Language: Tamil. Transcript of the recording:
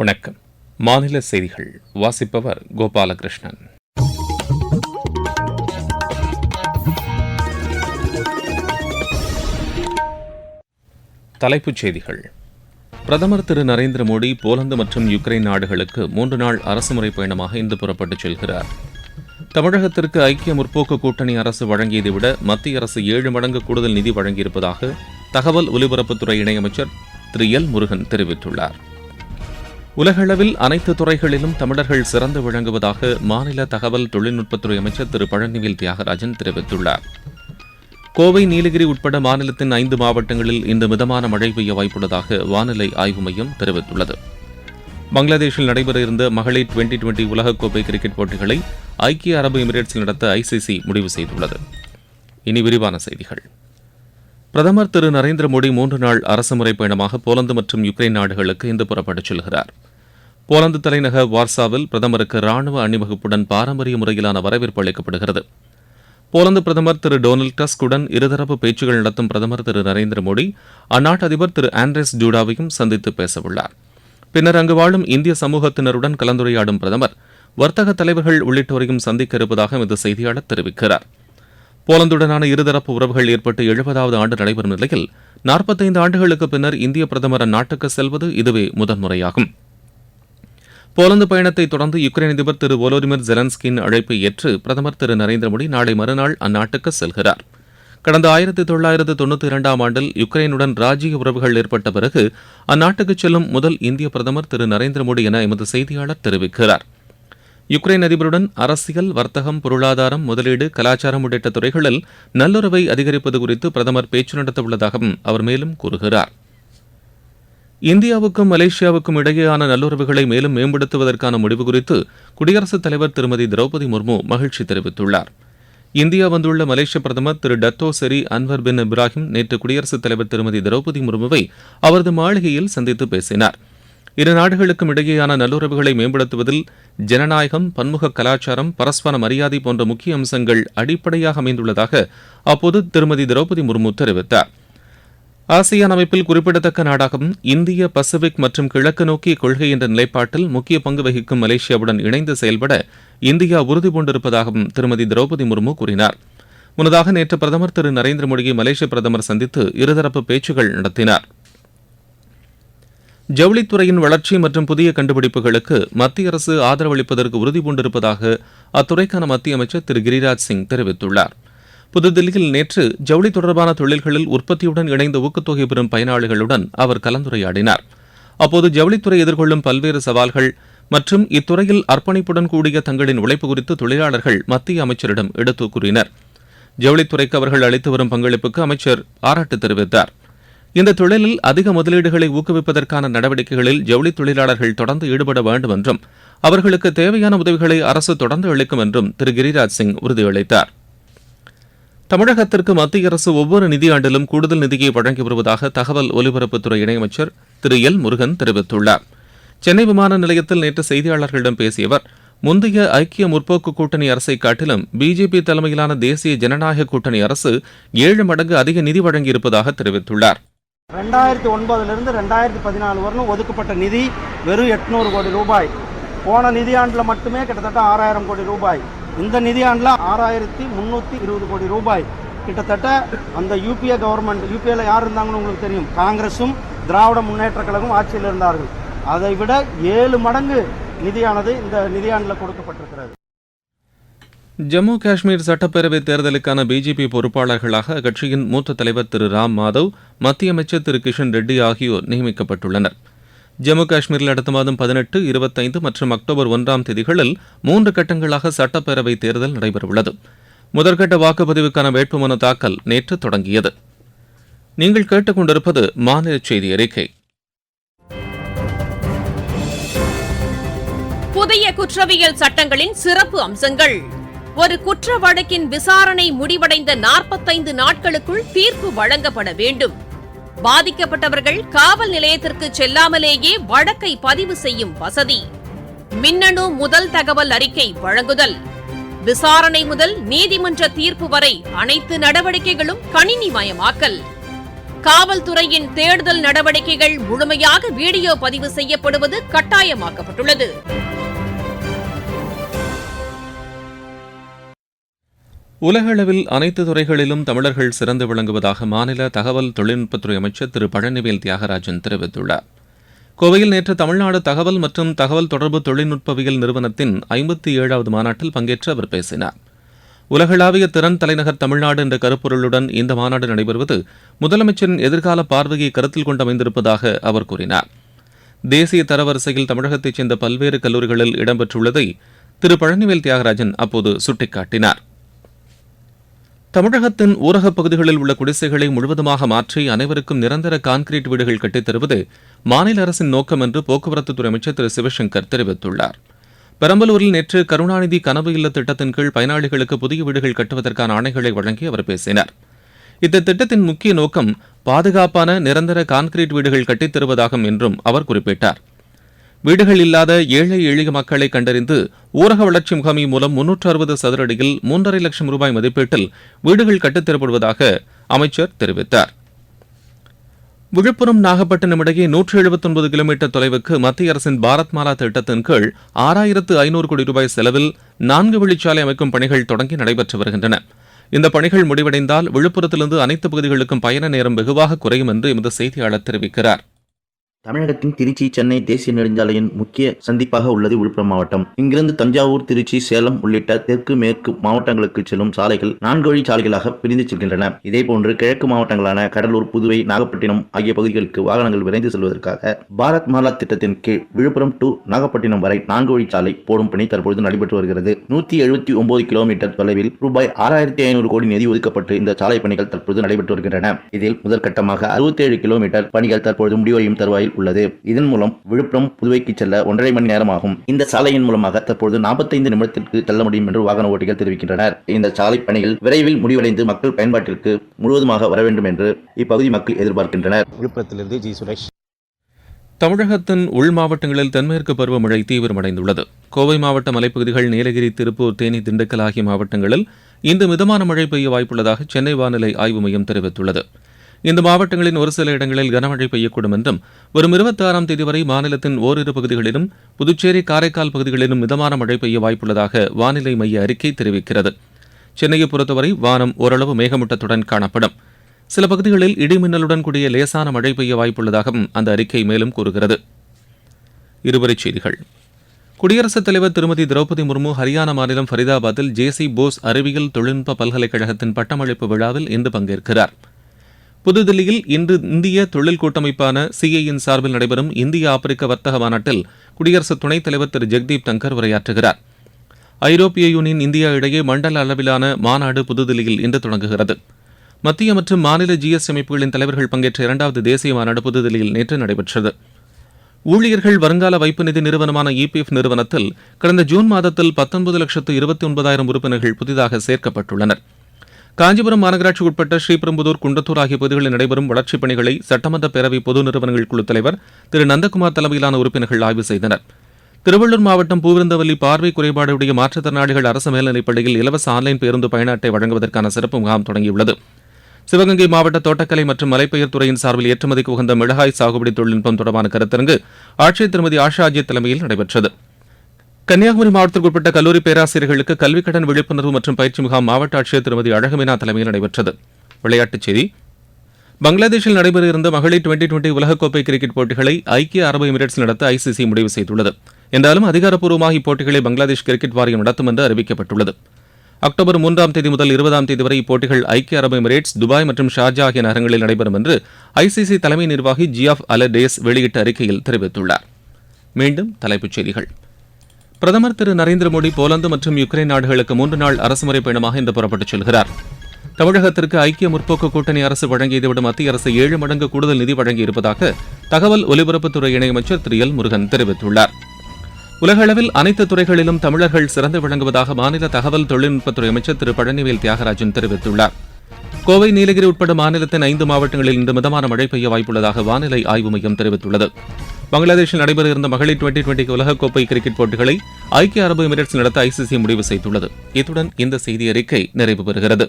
வணக்கம். மாநில செய்திகள். வாசிப்பவர் கோபாலகிருஷ்ணன். தலைப்புச் செய்திகள். பிரதமர் திரு நரேந்திர மோடி போலந்து மற்றும் யுக்ரைன் நாடுகளுக்கு மூன்று நாள் அரசுமுறை பயணமாக இன்று புறப்பட்டுச் செல்கிறார். தமிழகத்திற்கு ஐக்கிய முற்போக்கு கூட்டணி அரசு வழங்கியதை விட மத்திய அரசு ஏழு மடங்கு கூடுதல் நிதி வழங்கியிருப்பதாக தகவல் ஒலிபரப்புத்துறை இணையமைச்சர் திரு எல் முருகன் தெரிவித்துள்ளார். உலகளவில் அனைத்து துறைகளிலும் தமிழர்கள் சிறந்து விளங்குவதாக மாநில தகவல் தொழில்நுட்பத்துறை அமைச்சர் திரு. பழனிவேல் தியாகராஜன் தெரிவித்துள்ளார். கோவை நீலகிரி உட்பட மாநிலத்தின் ஐந்து மாவட்டங்களில் இன்று மிதமான மழை பெய்ய வாய்ப்புள்ளதாக வானிலை ஆய்வு மையம் தெரிவித்துள்ளது. பங்களாதேஷில் நடைபெற இருந்த மகளிர் டுவெண்டி டுவெண்டி உலகக்கோப்பை கிரிக்கெட் போட்டிகளை ஐக்கிய அரபு எமிரேட்ஸில் நடத்த ஐசிசி முடிவு செய்துள்ளது. இனி விரிவான செய்திகள். பிரதமர் திரு. நரேந்திர மோடி மூன்று நாள் அரசுமுறை பயணமாக போலந்து மற்றும் யுக்ரைன் நாடுகளுக்கு இன்று புறப்பட்டுச் செல்கிறார். போலந்து தலைநகர் வார்சாவில் பிரதமருக்கு ராணுவ அணிவகுப்புடன் பாரம்பரிய முறையிலான வரவேற்பு அளிக்கப்படுகிறது. போலந்து பிரதமர் திரு டொனால்டு டஸ்குடன் இருதரப்பு பேச்சுகள் நடத்தும் பிரதமர் திரு நரேந்திர மோடி அந்நாட்டு அதிபர் திரு ஆண்ட்ரேஸ் ஜூடாவையும் சந்தித்து பேசவுள்ளார். பின்னர் அங்கு வாழும் இந்திய சமூகத்தினருடன் கலந்துரையாடும் பிரதமர் வர்த்தக தலைவர்கள் உள்ளிட்டோரையும் சந்திக்க இருப்பதாக எமது செய்தியாளர் தெரிவிக்கிறார். போலந்துடனான இருதரப்பு உறவுகள் ஏற்பட்டு எழுபதாவது ஆண்டு நடைபெறும் நிலையில் நாற்பத்தைந்து ஆண்டுகளுக்கு பின்னர் இந்திய பிரதமர் அந்நாட்டுக்கு செல்வது இதுவே முதன்முறையாகும். போலந்து பயணத்தை தொடர்ந்து யுக்ரைன் அதிபர் திரு ஒலோடிமிர் ஜெலன்ஸ்கியின் அழைப்பை ஏற்று பிரதமர் திரு நரேந்திர மோடி நாளை மறுநாள் அந்நாட்டுக்கு செல்கிறார். கடந்த ஆயிரத்தி தொள்ளாயிரத்து தொண்ணூற்றி இரண்டாம் ஆண்டில் யுக்ரைனுடன் ராஜீய உறவுகள் ஏற்பட்ட பிறகு அந்நாட்டுக்கு செல்லும் முதல் இந்திய பிரதமர் திரு நரேந்திர மோடி என எமது செய்தியாளர் தெரிவிக்கிறார். யுக்ரைன் அதிபருடன் அரசியல் வர்த்தகம் பொருளாதாரம் முதலீடு கலாச்சாரம் உள்ளிட்ட துறைகளில் நல்லுறவை அதிகரிப்பது குறித்து பிரதமர் பேச்சு நடத்தவுள்ளதாகவும் அவர் மேலும் கூறுகிறார். இந்தியாவுக்கும் மலேசியாவுக்கும் இடையேயான நல்லுறவுகளை மேலும் மேம்படுத்துவதற்கான முடிவு குறித்து குடியரசுத் தலைவர் திருமதி திரௌபதி முர்மு மகிழ்ச்சி தெரிவித்துள்ளார். இந்தியா வந்துள்ள மலேசிய பிரதமர் திரு டத்தோ செரி அன்வர் பின் இப்ராஹிம் நேற்று குடியரசுத் தலைவர் திருமதி திரௌபதி முர்முவை அவரது மாளிகையில் சந்தித்து பேசினார். இரு நாடுகளுக்கும் இடையேயான நல்லுறவுகளை மேம்படுத்துவதில் ஜனநாயகம் பன்முக கலாச்சாரம் பரஸ்பர மரியாதை போன்ற முக்கிய அம்சங்கள் அடிப்படையாக அமைந்துள்ளதாக அப்போது திருமதி திரௌபதி முர்மு தெரிவித்தார். ஆசியான் அமைப்பில் குறிப்பிடத்தக்க நாடாகவும் இந்திய பசிபிக் மற்றும் கிழக்கு நோக்கிய கொள்கை என்ற நிலைப்பாட்டில் முக்கிய பங்கு வகிக்கும் மலேசியாவுடன் இணைந்து செயல்பட இந்தியா உறுதி பூண்டிருப்பதாகவும் திருமதி திரௌபதி முர்மு கூறினார். முன்னதாக நேற்று பிரதமர் திரு நரேந்திர மோடியை மலேசிய பிரதமர் சந்தித்து இருதரப்பு பேச்சுகள் நடத்தினார். ஜவுளித்துறையின் வளர்ச்சி மற்றும் புதிய கண்டுபிடிப்புகளுக்கு மத்திய அரசு ஆதரவளிப்பதற்கு உறுதி பூண்டிருப்பதாக அத்துறைக்கான மத்திய அமைச்சர் திரு கிரிராஜ் சிங் தெரிவித்துள்ளார். புதுதில்லியில் நேற்று ஜவுளி தொடர்பான தொழில்களில் உற்பத்தியுடன் இணைந்த ஊக்கத்தொகை பெறும் பயனாளிகளுடன் அவர் கலந்துரையாடினார். அப்போது ஜவுளித்துறை எதிர்கொள்ளும் பல்வேறு சவால்கள் மற்றும் இத்துறையில் அர்ப்பணிப்புடன் கூடிய தங்களின் உழைப்பு குறித்து தொழிலாளர்கள் மத்திய அமைச்சரிடம் எடுத்து கூறினர். ஜவுளித்துறைக்கு அவர்கள் அளித்து வரும் பங்களிப்புக்கு அமைச்சர் பாராட்டு தெரிவித்தார். இந்த தொழிலில் அதிக முதலீடுகளை ஊக்குவிப்பதற்கான நடவடிக்கைகளில் ஜவுளி தொழிலாளர்கள் தொடர்ந்து ஈடுபட வேண்டும் என்றும் அவர்களுக்கு தேவையான உதவிகளை அரசு தொடர்ந்து அளிக்கும் என்றும் திரு கிரிராஜ் சிங் உறுதியளித்தார். தமிழகத்திற்கு மத்திய அரசு ஒவ்வொரு நிதியாண்டிலும் கூடுதல் நிதியை வழங்கி வருவதாக தகவல் ஒலிபரப்புத்துறை இணையமைச்சர் திரு எல் முருகன் தெரிவித்துள்ளார். சென்னை விமான நிலையத்தில் நேற்று செய்தியாளர்களிடம் பேசிய அவர் முந்தைய ஐக்கிய முற்போக்கு கூட்டணி அரசை காட்டிலும் பிஜேபி தலைமையிலான தேசிய ஜனநாயக கூட்டணி அரசு ஏழு மடங்கு அதிக நிதி வழங்கியிருப்பதாக தெரிவித்துள்ளார். ரெண்டாயிரத்தி ஒன்பதுலேருந்து ரெண்டாயிரத்தி பதினாலு வரலும் ஒதுக்கப்பட்ட நிதி வெறும் எட்நூறு கோடி ரூபாய். போன நிதியாண்டில் மட்டுமே கிட்டத்தட்ட ஆறாயிரம் கோடி ரூபாய். இந்த நிதியாண்டில் ஆறாயிரத்தி முந்நூற்றி இருபது கோடி ரூபாய். கிட்டத்தட்ட அந்த யூபிஏ கவர்மெண்ட் யூபிஏல யார் இருந்தாங்கன்னு உங்களுக்கு தெரியும். காங்கிரஸும் திராவிட முன்னேற்ற கழகம் ஆட்சியில் இருந்தார்கள். அதை விட ஏழு மடங்கு நிதியானது இந்த நிதியாண்டில் கொடுக்கப்பட்டிருக்கிறது. ஜம்மு காஷ்மீர் சட்டப்பேரவைத் தேர்தலுக்கான பிஜேபி பொறுப்பாளர்களாக அக்கட்சியின் மூத்த தலைவர் திரு ராம் மாதவ் மத்திய அமைச்சர் திரு கிஷன் ரெட்டி ஆகியோர் நியமிக்கப்பட்டுள்ளனர். ஜம்மு காஷ்மீரில் அடுத்த மாதம் பதினெட்டு இருபத்தைந்து மற்றும் அக்டோபர் ஒன்றாம் தேதிகளில் மூன்று கட்டங்களாக சட்டப்பேரவை தேர்தல் நடைபெறவுள்ளது. முதற்கட்ட வாக்குப்பதிவுக்கான வேட்புமனு தாக்கல் நேற்று தொடங்கியது. நீங்கள் கேட்டுக்கொண்டிருப்பது மாநில செய்தி அறிக்கை. புதிய குற்றவியல் சட்டங்களின் சிறப்பு அம்சங்கள். ஒரு குற்ற வழக்கின் விசாரணை முடிவடைந்த நாற்பத்தைந்து நாட்களுக்குள் தீர்ப்பு வழங்கப்பட வேண்டும். பாதிக்கப்பட்டவர்கள் காவல் நிலையத்திற்கு செல்லாமலேயே வழக்கை பதிவு செய்யும் வசதி. மின்னணு முதல் தகவல் அறிக்கை வழங்குதல். விசாரணை முதல் நீதிமன்ற தீர்ப்பு வரை அனைத்து நடவடிக்கைகளும் கணினிமயமாக்கல். காவல்துறையின் தேடுதல் நடவடிக்கைகள் முழுமையாக வீடியோ பதிவு செய்யப்படுவது கட்டாயமாக்கப்பட்டுள்ளது. உலகளவில் அனைத்து துறைகளிலும் தமிழர்கள் சிறந்து விளங்குவதாக மாநில தகவல் தொழில்நுட்பத்துறை அமைச்சர் திரு. பழனிவேல் தியாகராஜன் தெரிவித்துள்ளார். கோவையில் நேற்று தமிழ்நாடு தகவல் மற்றும் தகவல் தொடர்பு தொழில்நுட்பவியல் நிறுவனத்தின் ஐம்பத்தி ஏழாவது மாநாட்டில் பங்கேற்று அவர் பேசினார். உலகளாவிய திறன் தலைநகர் தமிழ்நாடு என்ற கருப்பொருளுடன் இந்த மாநாடு நடைபெறுவது முதலமைச்சரின் எதிர்கால பார்வையை கருத்தில் கொண்டு அமைந்திருப்பதாக அவர் கூறினார். தேசிய தரவரிசையில் தமிழகத்தைச் சேர்ந்த பல்வேறு கல்லூரிகளில் இடம்பெற்றுள்ளதை திரு. பழனிவேல் தியாகராஜன் அப்போது சுட்டிக்காட்டினார். தமிழகத்தின் ஊரகப் பகுதிகளில் உள்ள குடிசைகளை முழுவதுமாக மாற்றி அனைவருக்கும் நிரந்தர கான்கிரீட் வீடுகள் கட்டித் தருவது மாநில அரசின் நோக்கம் என்று போக்குவரத்துத்துறை அமைச்சர் திரு. சிவசங்கர் தெரிவித்துள்ளார். பெரம்பலூரில் நேற்று கருணாநிதி கனவு இல்ல திட்டத்தின் கீழ் பயனாளிகளுக்கு புதிய வீடுகள் கட்டுவதற்கான ஆணைகளை வழங்கி அவர் பேசினார். இந்த திட்டத்தின் முக்கிய நோக்கம் பாதுகாப்பான நிரந்தர கான்கிரீட் வீடுகள் கட்டித் தருவதாகும் என்றும் அவர் குறிப்பிட்டார். வீடுகள் இல்லாத ஏழை எளிய மக்களை கண்டறிந்து ஊரக வளர்ச்சி முகாமி மூலம் முன்னூற்று அறுபது சதுர அடியில் மூன்றரை லட்சம் ரூபாய் மதிப்பீட்டில் வீடுகள் கட்டித்தரப்படுவதாக அமைச்சர் தெரிவித்தார். விழுப்புரம் நாகப்பட்டினம் இடையே நூற்று எழுபத்தொன்பது கிலோமீட்டர் தொலைவுக்கு மத்திய அரசின் பாரத் மாலா திட்டத்தின் கீழ் ஆறாயிரத்து ஐநூறு கோடி ரூபாய் செலவில் நான்கு வழிச்சாலை அமைக்கும் பணிகள் தொடங்கி நடைபெற்று வருகின்றன. இந்த பணிகள் முடிவடைந்தால் விழுப்புரத்திலிருந்து அனைத்து பகுதிகளுக்கும் பயண நேரம் வெகுவாக குறையும் என்று எமது செய்தியாளர் தெரிவிக்கிறார். தமிழகத்தின் திருச்சி சென்னை தேசிய நெடுஞ்சாலையின் முக்கிய சந்திப்பாக உள்ளது விழுப்புரம் மாவட்டம். இங்கிருந்து தஞ்சாவூர் திருச்சி சேலம் உள்ளிட்ட தெற்கு மேற்கு மாவட்டங்களுக்கு செல்லும் சாலைகள் நான்கு வழி சாலைகளாக பிரிந்து செல்கின்றன. இதேபோன்று கிழக்கு மாவட்டங்களான கடலூர் புதுவை நாகப்பட்டினம் ஆகிய பகுதிகளுக்கு வாகனங்கள் விரைந்து செல்வதற்காக பாரத் மாலா திட்டத்தின் கீழ் விழுப்புரம் டு நாகப்பட்டினம் வரை நான்கு வழி சாலை போடும் பணி தற்பொழுது நடைபெற்று வருகிறது. நூத்தி எழுபத்தி ஒன்பது கிலோமீட்டர் தொலைவில் ரூபாய் ஆறாயிரத்தி ஐநூறு கோடி நிதி ஒதுக்கப்பட்டு இந்த சாலை பணிகள் தற்பொழுது நடைபெற்று வருகின்றன. இதில் முதற்கட்டமாக அறுபத்தேழு கிலோமீட்டர் பணிகள் தற்பொழுது முடிவடையும் தருவாயில் உள்ளது. இதன் மூலம் விழுப்புரம் புதுவைக்கு செல்ல ஒன்றரை மணி நேரம் ஆகும் இந்த சாலையின் மூலமாக தற்பொழுது நாற்பத்தைந்து நிமிடத்திற்கு செல்ல முடியும் என்று வாகன ஓட்டிகள் தெரிவிக்கின்றனர். இந்த சாலை பணிகள் விரைவில் முடிவடைந்து மக்கள் பயன்பாட்டிற்கு முழுவதுமாக வர வேண்டும் என்று இப்பகுதி மக்கள் எதிர்பார்க்கின்றனர். விழுப்புரத்திலிருந்து ஜி. சுரேஷ். தமிழகத்தின் உள் மாவட்டங்களில் தென்மேற்கு பருவமழை தீவிரமடைந்துள்ளது. கோவை மாவட்ட மலைப்பகுதிகள் நீலகிரி திருப்பூர் தேனி திண்டுக்கல் ஆகிய மாவட்டங்களில் இன்று மிதமான மழை பெய்ய வாய்ப்புள்ளதாக சென்னை வானிலை ஆய்வு மையம் தெரிவித்துள்ளது. இந்த மாவட்டங்களின் ஒரு சில இடங்களில் கனமழை பெய்யக்கூடும் என்றும் வரும் இருபத்தி ஆறாம் தேதி வரை மாநிலத்தின் ஓரிரு பகுதிகளிலும் புதுச்சேரி காரைக்கால் பகுதிகளிலும் மிதமான மழை பெய்ய வாய்ப்புள்ளதாக வானிலை மைய அறிக்கை தெரிவிக்கிறது. சென்னையை பொறுத்தவரை வானம் ஓரளவு மேகமூட்டத்துடன் காணப்படும். சில பகுதிகளில் இடிமின்னலுடன் கூடிய லேசான மழை பெய்ய வாய்ப்புள்ளதாகவும் அந்த அறிக்கை மேலும் கூறுகிறது. இருவரிச் செய்திகள். குடியரசுத் தலைவர் திருமதி திரௌபதி முர்மு ஹரியானா மாநிலம் ஃபரிதாபாத்தில் ஜேசி போஸ் அறிவியல் தொழில்நுட்ப பல்கலைக்கழகத்தின் பட்டமளிப்பு விழாவில் இன்று பங்கேற்கிறார். புதுதில்லியில் இன்று இந்திய தொழில் கூட்டமைப்பான சிஐயின் சார்பில் நடைபெறும் இந்திய ஆப்பிரிக்க வர்த்தக மாநாட்டில் குடியரசு துணைத் தலைவர் திரு ஜெக்தீப் தங்கர் உரையாற்றுகிறார். ஐரோப்பிய யூனியன் இந்தியா இடையே மண்டல அளவிலான மாநாடு புதுதில்லியில் இன்று தொடங்குகிறது. மத்திய மற்றும் மாநில ஜிஎஸ் அமைப்புகளின் தலைவர்கள் பங்கேற்ற இரண்டாவது தேசிய மாநாடு புதுதில்லியில் நேற்று நடைபெற்றது. ஊழியர்கள் வருங்கால வைப்பு நிதி நிறுவனமான இபிஎஃப் நிறுவனத்தில் கடந்த ஜூன் மாதத்தில் பத்தொன்பது லட்சத்து இருபத்தி ஒன்பதாயிரம் உறுப்பினர்கள் புதிதாக சேர்க்கப்பட்டுள்ளனர். காஞ்சிபுரம் மாநகராட்சி உட்பட்ட ஸ்ரீபெரும்புதூர் குண்டத்தூர் ஆகிய பகுதிகளில் நடைபெறும் வளர்ச்சிப் பணிகளை சட்டமன்ற பேரவை பொது நிறுவனங்கள் குழு தலைவர் திரு. நந்தகுமார் தலைமையிலான உறுப்பினர்கள் ஆய்வு செய்தனர். திருவள்ளூர் மாவட்டம் பூவிருந்தவல்லி பார்வை குறைபாடுடைய மாற்றுத்திறனாளிகள் அரசு மேல்நிலைப் பள்ளியில் இலவச ஆன்லைன் பேருந்து பயண அட்டை வழங்குவதற்கான சிறப்பு முகாம் தொடங்கியுள்ளது. சிவகங்கை மாவட்ட தோட்டக்கலை மற்றும் மலைப்பயிர் துறையின் சார்பில் ஏற்றுமதிக்கு உகந்த மிளகாய் சாகுபடி தொழில்நுட்பம் தொடர்பான கருத்தரங்கு ஆட்சியர் திருமதி ஆஷா அஜித் தலைமையில் நடைபெற்றது. கன்னியாகுமரி மாவட்டத்திற்கு உட்பட்ட கல்லூரி பேராசிரியர்களுக்கு கல்விக் கடன் விழிப்புணர்வு மற்றும் பயிற்சி முகாம் மாவட்ட ஆட்சியர் திருமதி அழகுமீனா தலைமையில் நடைபெற்றது. விளையாட்டுச் செய்தி. பங்களாதேஷில் நடைபெற இருந்த மகளிர் டுவெண்டி டுவெண்டி உலகக்கோப்பை கிரிக்கெட் போட்டிகளை ஐக்கிய அரபு எமிரேட்ஸ் நடத்த ஐசிசி முடிவு செய்துள்ளது. என்றாலும் அதிகாரப்பூர்வமாக இப்போட்டிகளை பங்களாதேஷ் கிரிக்கெட் வாரியம் நடத்தும் என்று அறிவிக்கப்பட்டுள்ளது. அக்டோபர் மூன்றாம் தேதி முதல் இருபதாம் தேதி வரை இப்போட்டிகள் ஐக்கிய அரபு எமிரேட்ஸ் துபாய் மற்றும் ஷார்ஜா ஆகிய நகரங்களில் நடைபெறும் என்று ஐசிசி தலைமை நிர்வாகி ஜியாஃப் அலடேஸ் வெளியிட்ட அறிக்கையில் தெரிவித்துள்ளார். மீண்டும் தலைப்புச் செய்திகள். பிரதமர் திரு நரேந்திர மோடி போலந்து மற்றும் யுக்ரைன் நாடுகளுக்கு மூன்று நாள் அரசுமுறை பயணமாக இன்று புறப்பட்டுச் செல்கிறார். தமிழகத்திற்கு ஐக்கிய முற்போக்கு கூட்டணி அரசு வழங்கியதை விட மத்திய அரசு ஏழு மடங்கு கூடுதல் நிதி வழங்கியிருப்பதாக தகவல் ஒலிபரப்புத்துறை இணையமைச்சர் திரு எல் முருகன் தெரிவித்துள்ளார். உலகளவில் அனைத்து துறைகளிலும் தமிழர்கள் சிறந்து விளங்குவதாக மாநில தகவல் தொழில்நுட்பத்துறை அமைச்சர் திரு பழனிவேல் தியாகராஜன் தெரிவித்துள்ளார். கோவை நீலகிரி உட்பட மாநிலத்தின் ஐந்து மாவட்டங்களில் இன்று மிதமான மழை பெய்ய வாய்ப்புள்ளதாக வானிலை ஆய்வு மையம் தெரிவித்துள்ளது. பங்களாதேஷில் நடைபெற இருந்த மகளிர் டுவெண்டி டுவெண்டி உலகக்கோப்பை கிரிக்கெட் போட்டிகளை ஐக்கிய அரபு எமிரேட்ஸ் நடத்த ஐசிசி முடிவு செய்துள்ளது. இத்துடன் இந்த செய்தி அறிக்கை நிறைவு பெறுகிறது.